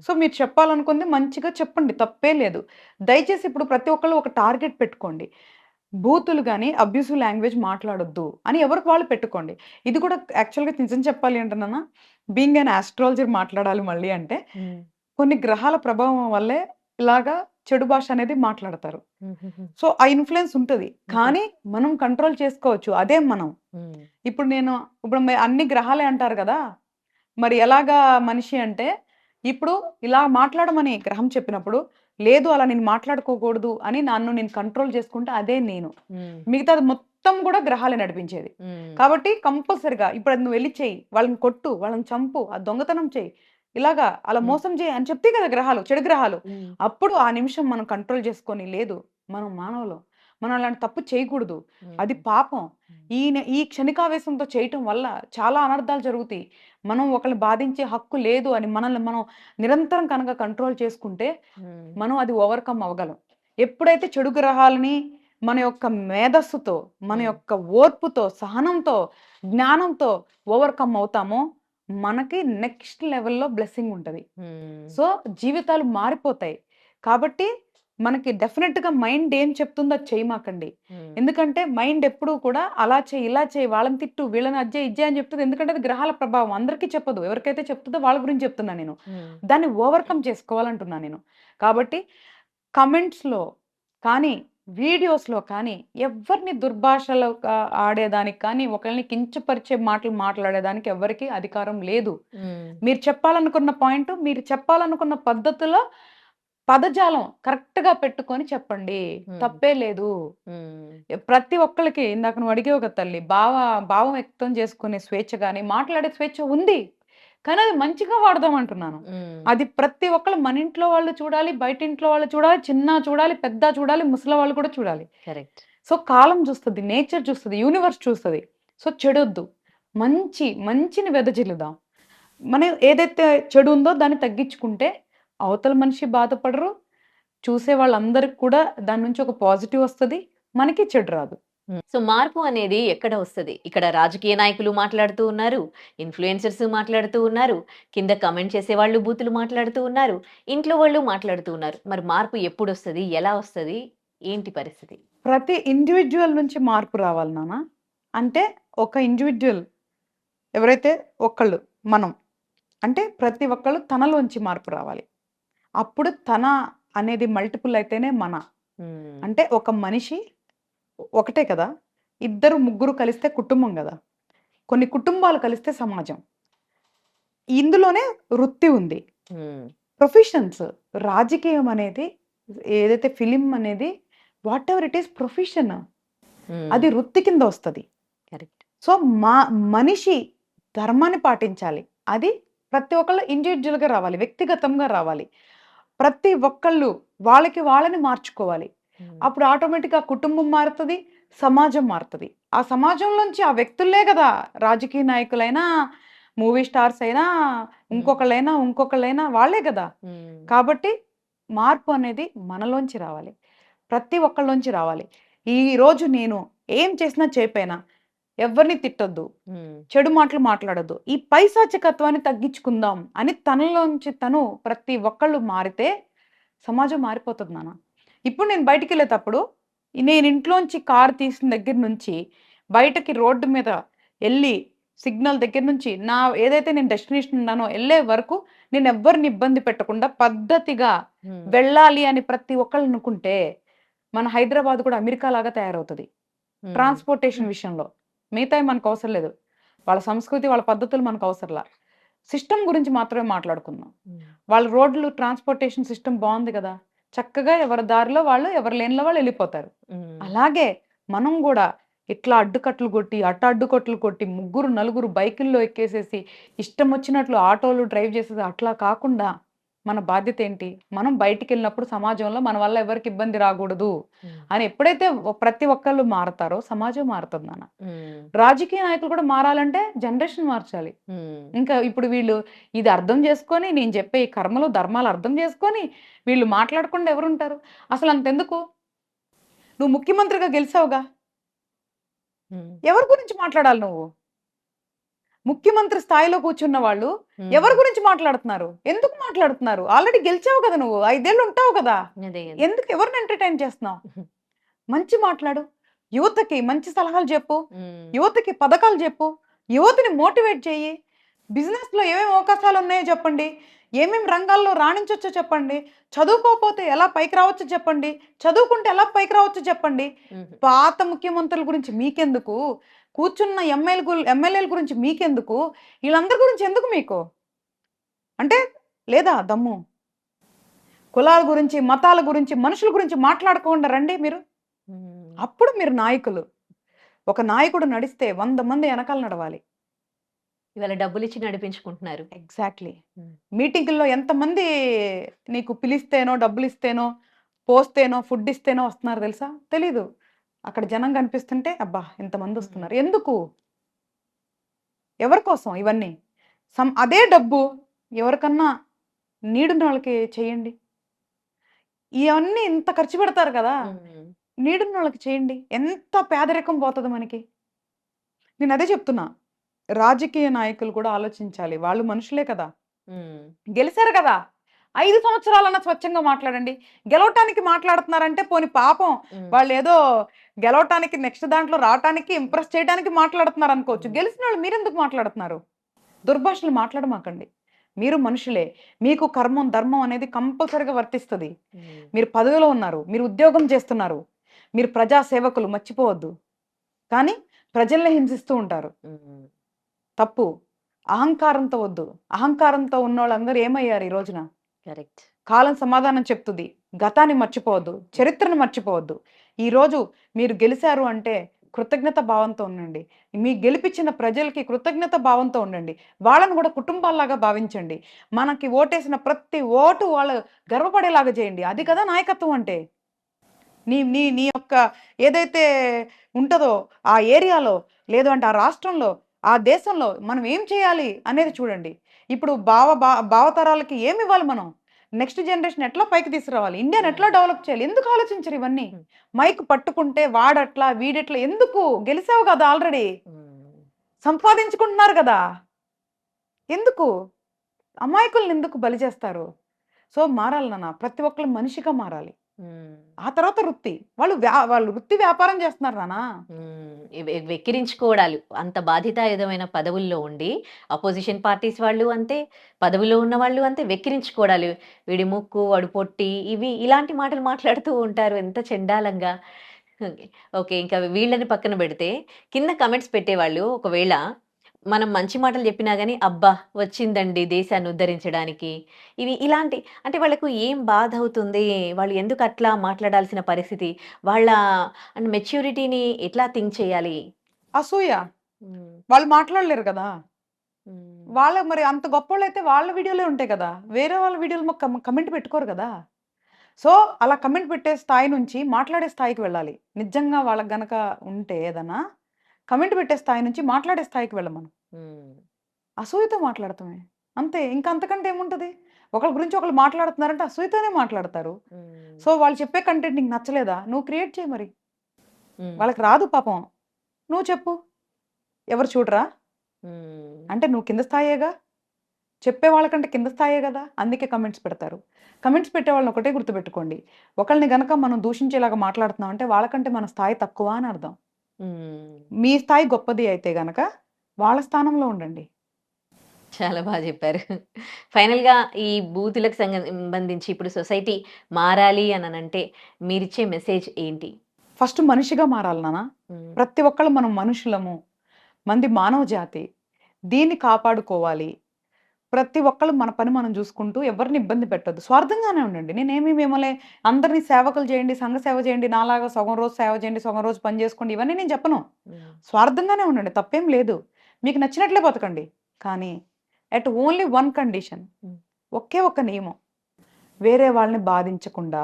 సో, మీరు చెప్పాలనుకుంది మంచిగా చెప్పండి. తప్పే లేదు. దయచేసి ఇప్పుడు ప్రతి ఒక్కళ్ళు ఒక టార్గెట్ పెట్టుకోండి. బూతులు గాని, అబ్యూసివ్ లాంగ్వేజ్ మాట్లాడొద్దు అని ఎవరికి వాళ్ళు పెట్టుకోండి. ఇది కూడా యాక్చువల్‌గా నిజం చెప్పాలి అంటే నాన్న, బీయింగ్ యాన్ ఆస్ట్రాలజర్ మాట్లాడాలి మళ్ళీ అంటే. కొన్ని గ్రహాల ప్రభావం వల్లే ఇలాగా చెడు భాష అనేది మాట్లాడతారు. సో, ఆ ఇన్‌ఫ్లూయెన్స్ ఉంటది. కానీ మనం కంట్రోల్ చేసుకోవచ్చు. అదే మనం. ఇప్పుడు నేను ఇప్పుడు అన్ని గ్రహాలే అంటారు కదా! మరి ఎలాగా మనిషి అంటే, ఇప్పుడు ఇలా మాట్లాడమని గ్రహం చెప్పినప్పుడు, లేదు అలా నేను మాట్లాడుకోకూడదు అని నన్ను నేను కంట్రోల్ చేసుకుంటే అదే నేను. మిగతాది మొత్తం కూడా గ్రహాలే నడిపించేది. కాబట్టి కంపల్సరీగా ఇప్పుడు అది నువ్వు వెళ్ళి చెయ్యి, వాళ్ళని కొట్టు, వాళ్ళని చంపు, ఆ దొంగతనం చెయ్యి, ఇలాగా అలా. మోసం చెయ్యి అని చెప్తాయి కదా గ్రహాలు, చెడు గ్రహాలు. అప్పుడు ఆ నిమిషం మనం కంట్రోల్ చేసుకొని, లేదు మనం మానవులం. మనం అలాంటి తప్పు చేయకూడదు. అది. పాపం. ఈయన ఈ క్షణికావేశంతో చేయటం వల్ల చాలా అనర్థాలు జరుగుతాయి. మనం ఒకళ్ళని బాధించే హక్కు లేదు అని మనల్ని మనం నిరంతరం కనుక కంట్రోల్ చేసుకుంటే. మనం అది ఓవర్‌కమ్ అవ్వగలం. ఎప్పుడైతే చెడు గ్రహాలని మన యొక్క మేధస్సుతో, మన. యొక్క ఓర్పుతో, సహనంతో, జ్ఞానంతో ఓవర్‌కమ్ అవుతామో, మనకి నెక్స్ట్ లెవెల్‌లో బ్లెస్సింగ్ ఉంటది. సో, జీవితాలు మారిపోతాయి. కాబట్టి మనకి డెఫినిట్‌గా మైండ్ ఏం చెప్తుందో చేయమాకండి. ఎందుకంటే మైండ్ ఎప్పుడూ కూడా అలా చెయ్యి, ఇలా చెయ్యి, వాళ్ళని తిట్టు, వీళ్ళని ఇది చెయ్యి అని చెప్తది. ఎందుకంటే అది గ్రహాల ప్రభావం. అందరికీ చెప్పదు. ఎవరికైతే చెప్తదో వాళ్ళ గురించి చెప్తున్నా నేను. దాన్ని ఓవర్‌కమ్ చేసుకోవాలంటున్నా నేను. కాబట్టి కమెంట్స్‌లో కానీ, వీడియోస్‌లో కానీ ఎవ్వరిని దుర్భాషలో ఆడేదానికి కానీ, ఒకళ్ళని కించపరిచే మాటలు మాట్లాడేదానికి ఎవ్వరికీ అధికారం లేదు. మీరు చెప్పాలనుకున్న పాయింట్ మీరు చెప్పాలనుకున్న పద్ధతిలో పదజాలం కరెక్ట్‌గా పెట్టుకొని చెప్పండి. తప్పే లేదు. ప్రతి ఒక్కళ్ళకి ఇందాక నువ్వు అడిగావు కదా తల్లి. భావ భావం వ్యక్తం చేసుకునే స్వేచ్ఛ గాని, మాట్లాడే స్వేచ్ఛ ఉంది. కానీ అది మంచిగా వాడదాం అంటున్నాను. అది ప్రతి ఒక్కళ్ళు మన ఇంట్లో వాళ్ళు చూడాలి, బయట ఇంట్లో వాళ్ళు చూడాలి, చిన్న చూడాలి, పెద్ద చూడాలి, ముసలివాళ్ళు కూడా చూడాలి. కరెక్ట్. సో, కాలం చూస్తది, నేచర్ చూస్తది, యూనివర్స్ చూస్తది. సో, చెడొద్దు. మంచి మంచిని వెదజల్లుదాం. మనం ఏదైతే చెడు ఉందో దాన్ని తగ్గించుకుంటే అవతల మనిషి బాధపడరు. చూసే వాళ్ళందరికి కూడా దాని నుంచి ఒక పాజిటివ్ వస్తది. మనకి చెడు రాదు. సో, మార్పు అనేది ఎక్కడ వస్తది? ఇక్కడ రాజకీయ నాయకులు మాట్లాడుతూ ఉన్నారు. ఇన్‌ఫ్లుయెన్సర్స్ మాట్లాడుతూ ఉన్నారు. కింద కామెంట్ చేసేవాళ్ళు బూతులు మాట్లాడుతూ ఉన్నారు. ఇంట్లో వాళ్ళు మాట్లాడుతూ ఉన్నారు. మరి మార్పు ఎప్పుడొస్తది? ఎలా వస్తది? ఏంటి పరిస్థితి? ప్రతి ఇండివిడ్యువల్ నుంచి మార్పు రావాలి నాన్న. అంటే ఒక ఇండివిడ్యువల్ ఎవరైతే ఒక్కళ్ళు మనం. అంటే ప్రతి ఒక్కళ్ళు తనలోంచి మార్పు రావాలి. అప్పుడు తన అనేది మల్టిపుల్ అయితేనే మన. అంటే ఒక మనిషి ఒకటే కదా! ఇద్దరు, ముగ్గురు కలిస్తే కుటుంబం గదా! కొన్ని కుటుంబాలు కలిస్తే సమాజం. ఇందులోనే వృత్తి ఉంది. ప్రొఫెషన్స్ రాజకీయం అనేది ఏదైతే ఫిల్మ్ అనేది whatever it is profession. అది వృత్తి కింద వస్తది. కరెక్ట్. సో, మా మనిషి ధర్మాన్ని పాటించాలి. అది ప్రతి ఒక్కళ్ళు ఇండివిడ్యువల్‌గా రావాలి. వ్యక్తిగతంగా రావాలి. ప్రతి ఒక్కళ్ళు వాళ్ళకి వాళ్ళని మార్చుకోవాలి. అప్పుడు ఆటోమేటిక్‌గా కుటుంబం మారుతది. సమాజం మారుతది. ఆ సమాజంలోంచి ఆ వ్యక్తులే గదా! రాజకీయ నాయకులైనా, మూవీ స్టార్స్ అయినా ఇంకొకళ్ళైనా ఇంకొకళ్ళైనా వాళ్ళే కదా. కాబట్టి మార్పు అనేది మనలోంచి రావాలి. ప్రతి ఒక్కళ్ళలోంచి రావాలి. ఈ రోజు నేను ఏం చేసినా చేపైనా? ఎవరిని తిట్టొద్దు. చెడు మాటలు మాట్లాడొద్దు. ఈ పైశాచికత్వాన్ని తగ్గించుకుందాం అని తనలోంచి తను ప్రతి ఒక్కళ్ళు మారితే సమాజం మారిపోతుంది నాన్న. ఇప్పుడు నేను బయటికి వెళ్ళేటప్పుడు నేను ఇంట్లోంచి కారు తీసిన దగ్గర నుంచి బయటకి రోడ్డు మీద వెళ్ళి సిగ్నల్ దగ్గర నుంచి నా ఏదైతే నేను డెస్టినేషన్ ఉన్నానో వెళ్ళే వరకు నేను ఎవ్వరిని ఇబ్బంది పెట్టకుండా పద్ధతిగా వెళ్ళాలి అని ప్రతి ఒక్కళ్ళు అనుకుంటే మన హైదరాబాద్ కూడా అమెరికా లాగా తయారవుతుంది. ట్రాన్స్పోర్టేషన్ విషయంలో. మిగతాయి మనకు అవసరం లేదు. వాళ్ళ సంస్కృతి వాళ్ళ పద్ధతులు మనకు అవసరంలా. సిస్టమ్ గురించి మాత్రమే మాట్లాడుకుందాం. వాళ్ళ రోడ్లు ట్రాన్స్పోర్టేషన్ సిస్టమ్ బాగుంది కదా. చక్కగా ఎవరి దారిలో వాళ్ళు ఎవరి లేన్లో వాళ్ళు వెళ్ళిపోతారు. అలాగే మనం కూడా ఇట్లా అడ్డుకట్లు కొట్టి అట్ట అడ్డుకట్లు కొట్టి ముగ్గురు నలుగురు బైకుల్లో ఎక్కేసేసి ఇష్టం వచ్చినట్లు ఆటోలు డ్రైవ్ చేసేసి అట్లా కాకుండా మన బాధ్యత ఏంటి మనం బయటికి వెళ్ళినప్పుడు సమాజంలో మన వల్ల ఎవరికి ఇబ్బంది రాకూడదు అని ఎప్పుడైతే ప్రతి ఒక్కళ్ళు మారతారో సమాజం మారుతుంది నాన్న. రాజకీయ నాయకులు కూడా మారాలంటే జనరేషన్ మార్చాలి. ఇంకా ఇప్పుడు వీళ్ళు ఇది అర్థం చేసుకొని నేను చెప్పే ఈ కర్మలు ధర్మాలు అర్థం చేసుకొని వీళ్ళు మాట్లాడకుండా ఎవరుంటారు? అసలు అంతెందుకు? నువ్వు ముఖ్యమంత్రిగా గెలిచావుగా. ఎవరి గురించి మాట్లాడాలి నువ్వు? ముఖ్యమంత్రి స్థాయిలో కూర్చున్న వాళ్ళు ఎవరి గురించి మాట్లాడుతున్నారు? ఎందుకు మాట్లాడుతున్నారు? ఆల్రెడీ గెలిచావు కదా నువ్వు ఐదేళ్ళు ఉంటావు కదా. ఎందుకు ఎవరిని ఎంటర్టైన్ చేస్తున్నావు? మంచి మాట్లాడు. యువతకి మంచి సలహాలు చెప్పు. యువతకి పథకాలు చెప్పు. యువతని మోటివేట్ చేయి బిజినెస్లో ఏమేమి అవకాశాలు ఉన్నాయో చెప్పండి. ఏమేమి రంగాల్లో రాణించవచ్చో చెప్పండి. చదువుకోకపోతే ఎలా పైకి రావచ్చో చెప్పండి. చదువుకుంటే ఎలా పైకి రావచ్చో చెప్పండి. పాత ముఖ్యమంత్రుల గురించి మీకెందుకు? కూర్చున్న ఎమ్మెల్యే ఎమ్మెల్యేల గురించి మీకెందుకు? వీళ్ళందరి గురించి ఎందుకు మీకు? అంటే లేదా దమ్ము? కులాల గురించి మతాల గురించి మనుషుల గురించి మాట్లాడకుండా రండి మీరు. అప్పుడు మీరు నాయకులు. ఒక నాయకుడు నడిస్తే వంద మంది వెనకాల నడవాలి. ఇవాళ డబ్బులు ఇచ్చి నడిపించుకుంటున్నారు. ఎగ్జాక్ట్లీ. మీటింగుల్లో ఎంతమంది నీకు పిలిస్తేనో డబ్బులు ఇస్తేనో పోస్తేనో ఫుడ్ ఇస్తేనో వస్తున్నారు తెలుసా? తెలీదు. అక్కడ జనం కనిపిస్తుంటే అబ్బా! ఇంతమంది వస్తున్నారు. ఎందుకు? ఎవరి కోసం ఇవన్నీ? సమ్ అదే డబ్బు ఎవరికన్నా నీడున్న వాళ్ళకి చేయండి. ఇవన్నీ ఇంత ఖర్చు పెడతారు కదా! నీడున్న వాళ్ళకి చేయండి. ఎంత పేదరికం పోతుంది మనకి? నేను అదే చెప్తున్నా. రాజకీయ నాయకులు కూడా ఆలోచించాలి. వాళ్ళు మనుషులే కదా! గెలిచారు కదా! ఐదు సంవత్సరాలన్నా స్వచ్ఛంగా మాట్లాడండి. గెలవటానికి మాట్లాడుతున్నారంటే పోని పాపం వాళ్ళు ఏదో గెలవటానికి నెక్స్ట్ దాంట్లో రావటానికి ఇంప్రెస్ చేయడానికి మాట్లాడుతున్నారు అనుకోవచ్చు. గెలిచిన వాళ్ళు మీరెందుకు మాట్లాడుతున్నారు? దుర్భాషలు మాట్లాడమాకండి. మీరు మనుషులే. మీకు కర్మం ధర్మం అనేది కంపల్సరిగా వర్తిస్తుంది. మీరు పదవిలో ఉన్నారు. మీరు ఉద్యోగం చేస్తున్నారు. మీరు ప్రజా సేవకులు మర్చిపోవద్దు. కానీ ప్రజల్ని హింసిస్తూ ఉంటారు. తప్పు. అహంకారంతో వద్దు. అహంకారంతో ఉన్న వాళ్ళందరూ ఏమయ్యారు ఈ రోజున? కరెక్ట్. కాలం సమాధానం చెప్తుంది. గతాన్ని మర్చిపోవద్దు చరిత్రను మర్చిపోవద్దు. ఈరోజు మీరు గెలిచారు అంటే కృతజ్ఞత భావంతో ఉండండి. మీ గెలిపించిన ప్రజలకి కృతజ్ఞత భావంతో ఉండండి. వాళ్ళను కూడా కుటుంబాల్లాగా భావించండి. మనకి ఓటేసిన ప్రతి ఓటు వాళ్ళు గర్వపడేలాగా చేయండి. అది కదా నాయకత్వం అంటే. నీ నీ నీ యొక్క ఏదైతే ఉంటుందో ఆ ఏరియాలో లేదు అంటే ఆ రాష్ట్రంలో ఆ దేశంలో మనం ఏం చేయాలి అనేది చూడండి. ఇప్పుడు భావ భావతరాలకి ఏమి ఇవ్వాలి మనం? నెక్స్ట్ జనరేషన్ ఎట్లా పైకి తీసుకురావాలి? ఇండియాని ఎట్లా డెవలప్ చేయాలి? ఎందుకు ఆలోచించరు ఇవన్నీ? Hmm. మైక్ పట్టుకుంటే వాడట్లా వీడెట్లా ఎందుకు? గెలిచావు కదా ఆల్రెడీ. సంపాదించుకుంటున్నారు కదా. ఎందుకు? అమాయకుల్ని ఎందుకు బలి చేస్తారు? సో మారాలి నాన్న. ప్రతి ఒక్కరు మనిషిగా మారాలి. ఆ తర్వాత వృత్తి. వాళ్ళు వాళ్ళు వృత్తి వ్యాపారం చేస్తున్నారు నానా వెక్కిరించుకోవడాలు అంత బాధితాయుధమైన పదవుల్లో ఉండి అపోజిషన్ పార్టీస్ వాళ్ళు అంతే పదవిలో ఉన్న వాళ్ళు అంతే వెక్కిరించుకోవడాలు వీడి ముక్కు వాడు పొట్టి ఇవి ఇలాంటి మాటలు మాట్లాడుతూ ఉంటారు. ఎంత చెండాలంగా. ఓకే ఓకే ఇంకా వీళ్ళని పక్కన పెడితే కింద కమెంట్స్ పెట్టేవాళ్ళు. ఒకవేళ మనం మంచి మాటలు చెప్పినా కానీ అబ్బా! వచ్చిందండి దేశాన్ని ఉద్ధరించడానికి. ఇవి ఇలాంటి అంటే వాళ్ళకు ఏం బాధ అవుతుంది? వాళ్ళు ఎందుకు అట్లా మాట్లాడాల్సిన పరిస్థితి? వాళ్ళ మెచ్యూరిటీని ఎట్లా థింక్ చేయాలి? అసూయ. వాళ్ళు మాట్లాడలేరు కదా? వాళ్ళ మరి అంత గొప్ప అయితే వాళ్ళ వీడియోలే ఉంటాయి కదా? వేరే వాళ్ళ వీడియోలు మాకు కమెంట్ పెట్టుకోరు కదా? సో అలా కమెంట్ పెట్టే స్థాయి నుంచి మాట్లాడే స్థాయికి వెళ్ళాలి. నిజంగా వాళ్ళకి గనక ఉంటే ఏదన్నా కమెంట్ పెట్టే స్థాయి నుంచి మాట్లాడే స్థాయికి వెళ్ళమను. అసూయతో మాట్లాడటమే. అంతే. ఇంకా అంతకంటే ఏముంటది? ఒకళ్ళ గురించి ఒకళ్ళు మాట్లాడుతున్నారంటే అసూయతోనే మాట్లాడతారు. సో, వాళ్ళు చెప్పే కంటెంట్ నీకు నచ్చలేదా? నువ్వు క్రియేట్ చెయి మరి. వాళ్ళకి రాదు పాపం. నువ్వు చెప్పు. ఎవరు చూడరా? అంటే నువ్వు కింద స్థాయేగా. చెప్పే వాళ్ళకంటే కింద స్థాయే గదా! అందుకే కామెంట్స్ పెడతారు. కామెంట్స్ పెట్టేవాళ్ళని ఒకటే గుర్తుపెట్టుకోండి. ఒకళ్ళని గనక మనం దూషించేలాగా మాట్లాడుతున్నాం అంటే వాళ్ళకంటే మన స్థాయి తక్కువ అని అర్థం. మీ స్థాయి గొప్పది అయితే గనక వాళ్ళ స్థానంలో ఉండండి. చాలా బా చెప్పారు. ఫైనల్‌గా ఈ బూతులకు సంబంధించి ఇప్పుడు సొసైటీ మారాలి అననంటే మీరిచ్చే మెసేజ్ ఏంటి? ఫస్ట్ మనిషిగా మారాలి నాన్న. హ్మ్. ప్రతి ఒక్కళ్ళు మనం మనుషులము. మంది మానవ జాతి. దీన్ని కాపాడుకోవాలి. ప్రతి ఒక్కళ్ళు మన పని మనం జూసుకుంటూ ఎవరిని ఇబ్బంది పెట్టొద్దు. స్వార్థంగానే ఉండండి. నేనేమి మిమ్మల్ని అందరిని సేవకులు చేయండి, సంఘ సేవ చేయండి, నాలాగా సగం రోజు సేవ చేయండి, సగం రోజు పని జేసుకోండి ఇవన్నీ నేను చెప్పను. స్వార్థంగానే ఉండండి. తప్పేం లేదు. మీకు నచ్చినట్లే బతకండి. కానీ ఎట్ ఓన్లీ వన్ కండిషన్. ఒకే ఒక్క నియమం. వేరే వాళ్ళని బాధించకుండా,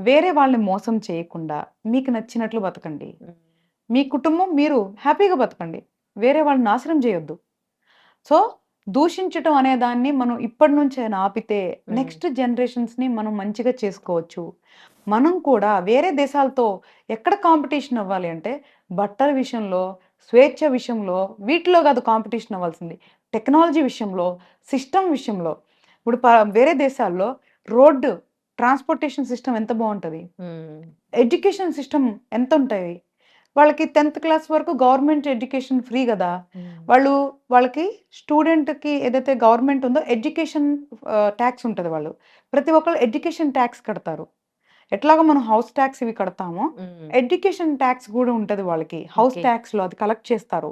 వేరే వాళ్ళని మోసం చేయకుండా మీకు నచ్చినట్లు బతకండి. హ్మ్. మీ కుటుంబం మీరు హ్యాపీగా బతకండి. వేరే వాళ్ళని నాశనం చేయొద్దు. సో, దూషించటం అనే దాన్ని మనం ఇప్పటి నుంచైనా ఆపితే. నెక్స్ట్ జనరేషన్స్‌ని మనం మంచిగా చేసుకోవచ్చు. మనం కూడా వేరే దేశాలతో ఎక్కడ కాంపిటీషన్ అవ్వాలి అంటే బట్టల విషయంలో, స్వేచ్ఛ విషయంలో వీటిలో కాదు కాంపిటీషన్ అవ్వాల్సింది. టెక్నాలజీ విషయంలో, సిస్టమ్ విషయంలో. ఇప్పుడు వేరే దేశాల్లో రోడ్డు ట్రాన్స్‌పోర్టేషన్ సిస్టమ్ ఎంత బావుంటది. హ్మ్. ఎడ్యుకేషన్ సిస్టమ్ ఎంతుంటాయి. వాళ్ళకి 10థ్ క్లాస్ వరకు గవర్నమెంట్ ఎడ్యుకేషన్ ఫ్రీ గదా! హ్మ్. వాళ్ళు వాళ్ళకి స్టూడెంట్‌కి ఏదైతే గవర్నమెంట్ ఉందో ఎడ్యుకేషన్ టాక్స్ ఉంటది వాళ్ళు. ప్రతి ఒక్కళ్ళు ఎడ్యుకేషన్ టాక్స్ కడతారు. ఎట్లాగో మనం హౌస్ టాక్స్ ఇవి కడతామో. ఎడ్యుకేషన్ టాక్స్ గూడా ఉంటది వాళ్ళకి. House okay. టాక్స్‌లో అది కలెక్ట్ చేస్తారు.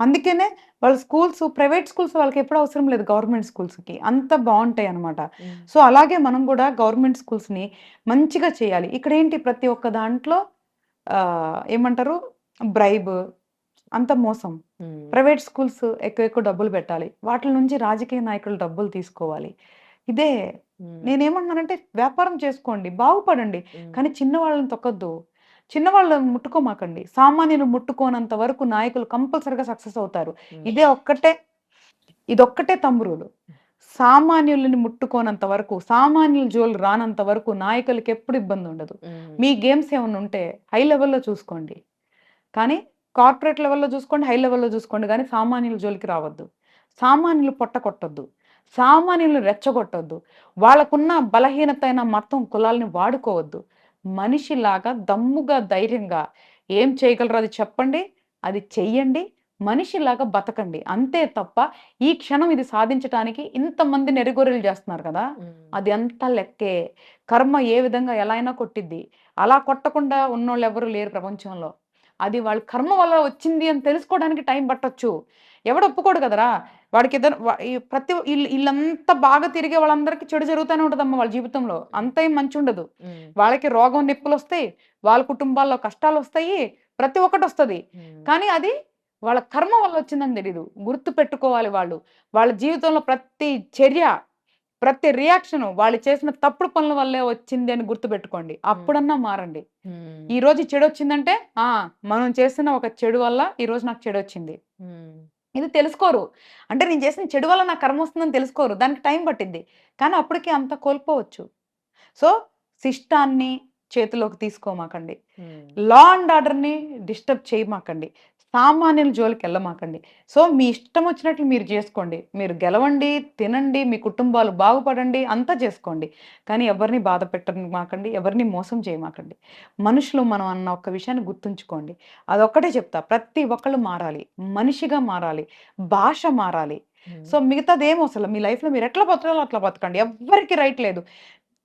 అందుకనే వాళ్ళ స్కూల్స్ ప్రైవేట్ స్కూల్స్ వాళ్ళకి ఎప్పుడు అవసరం లేదు గవర్నమెంట్ స్కూల్స్‌కి. అంత బావుంటాయన్నమాట. హ్మ్. సో, అలాగే మనం గూడా గవర్నమెంట్ స్కూల్స్‌ని మంచిగా చేయాలి. ఇక్కడేంటి ప్రతి ఒక్క దాంట్లో ఏమంటారు బ్రైబ్ అంతా మోసం. ప్రైవేట్ స్కూల్స్ ఎక్కువ ఎక్కువ డబ్బులు పెట్టాలి. వాటిల నుంచి రాజకీయ నాయకులు డబ్బులు తీసుకోవాలి. ఇదే. నేనేమంటున్నానంటే వ్యాపారం చేసుకోండి. బాగుపడండి. కానీ చిన్నవాళ్ళని తొక్కద్దు. చిన్నవాళ్ళని ముట్టుకోమాకండి. సామాన్యులు ముట్టుకోనంత వరకు నాయకులు కంపల్సరీగా సక్సెస్ అవుతారు. ఇదే ఒక్కటే ఇదొక్కటే థంబ్ రూలు. సామాన్యులని ముట్టుకోనంత వరకు, సామాన్యుల జోలు రానంత వరకు నాయకులకి ఎప్పుడు ఇబ్బంది ఉండదు. మీ గేమ్స్ ఏమన్నా ఉంటే హై లెవెల్‌లో చూసుకోండి. కానీ కార్పొరేట్ లెవెల్‌లో చూసుకోండి, హై లెవెల్‌లో చూసుకోండి గానీ సామాన్యుల జోలికి రావద్దు. సామాన్యులు పొట్ట కొట్టొద్దు. సామాన్యులను రెచ్చగొట్టొద్దు. వాళ్ళకున్న బలహీనతైన మతం, కులాల్ని వాడుకోవద్దు. మనిషిలాగా దమ్ముగా, ధైర్యంగా ఏం చేయగలరో అది చెప్పండి. అది చెయ్యండి. మనిషిలాగా బతకండి. అంతే తప్ప ఈ క్షణం ఇది సాధించటానికి ఇంతమంది నెరిగొర్రెలు చేస్తున్నారు కదా! అది అంతా లెక్కే. కర్మ ఏ విధంగా ఎలా అయినా కొట్టిద్ది. అలా కొట్టకుండా ఉన్నోళ్ళెవరు లేరు ప్రపంచంలో. అది వాళ్ళ కర్మ వల్ల వచ్చింది అని తెలుసుకోవడానికి టైం పట్టొచ్చు. ఎవడు ఒప్పుకోడు కదరా! వాడికి ఈ ప్రతి ఈళ్ళంతా బాగా తిరిగే వాళ్ళందరికీ చెడు జరుగుతానే ఉంటదమ్మ వాళ్ళ జీవితంలో. అంత ఏం మంచుండదు. హ్మ్. వాళ్ళకి రోగం, నొప్పులొస్తాయి. వాళ్ళ కుటుంబాల్లో కష్టాలొస్తాయి. ప్రతి ఒక్కటొస్తది. హ్మ్. కానీ అది వాళ్ళ కర్మ వల్ల వచ్చిందని తెలీదు. గుర్తుపెట్టుకోవాలి వాళ్ళు. వాళ్ళ జీవితంలో ప్రతి చర్య, ప్రతి రియాక్షను వాళ్ళు చేసిన తప్పుడు పనుల వల్లే వచ్చింది అని గుర్తుపెట్టుకోండి. హ్మ్. అప్పుడన్నా మారండి. హ్మ్. ఈరోజు ఈ చెడొచ్చిందంటే ఆ! మనం చేసిన ఒక చెడు వల్ల ఈరోజు నాకు చెడొచ్చింది. హ్మ్. ఇది తెలుసుకోరు. అంటే నేను చేసిన చెడు వల్ల నాకు కర్మొస్తుందని తెలుసుకోరు. దానికి టైం పట్టిద్ది. కానీ అప్పటికి అంతా కోల్పోవచ్చు. సో, శిష్టాన్ని చేతిలోకి తీసుకోమాకండి. లా అండ్ ఆర్డర్‌ని డిస్టర్బ్ చేయమాకండి. సామాన్యుల జోలికెళ్ళమాకండి. సో, మీ ఇష్టం వచ్చినట్లు మీరు జేసుకోండి. మీరు గెలవండి, తినండి, మీ కుటుంబాలు బాగుపడండి, అంతా చేసుకోండి. కానీ ఎవరిని బాధ పెట్టమాకండి. ఎవరిని మోసం చేయమాకండి. మనుషులు మనం అన్న ఒక్క విషయాన్ని గుర్తుంచుకోండి. అదొక్కటే చెప్తా. ప్రతి ఒక్కళ్ళు మారాలి. మనిషిగా మారాలి. భాష మారాలి. సో, మిగతాదేం అవసరంలా. మీ లైఫ్‌లో మీరు ఎట్లా బతకాలో అట్లా బతకండి. ఎవ్వరికీ రైట్ లేదు.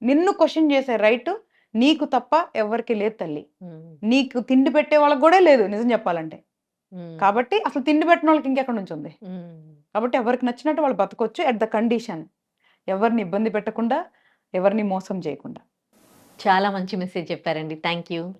నిన్ను క్వెషన్ చేసే రైట్ నీకు తప్ప ఎవ్వరికీ లేదు తల్లి. నీకు తిండి పెట్టే వాళ్ళకి గూడా లేదు నిజం చెప్పాలంటే. కాబట్టి అసలు తిండి పెట్టినోళ్ళకి ఇంకెక్కడి నుంచుంది. హ్మ్. కాబట్టి ఎవరికి నచ్చినట్టు వాళ్ళు బతకొచ్చు ఎట్ ద కండిషన్. ఎవరిని ఇబ్బంది పెట్టకుండా, ఎవరిని మోసం చేయకుండా. చాలా మంచి మెసేజ్ చెప్పారండి. Thank you.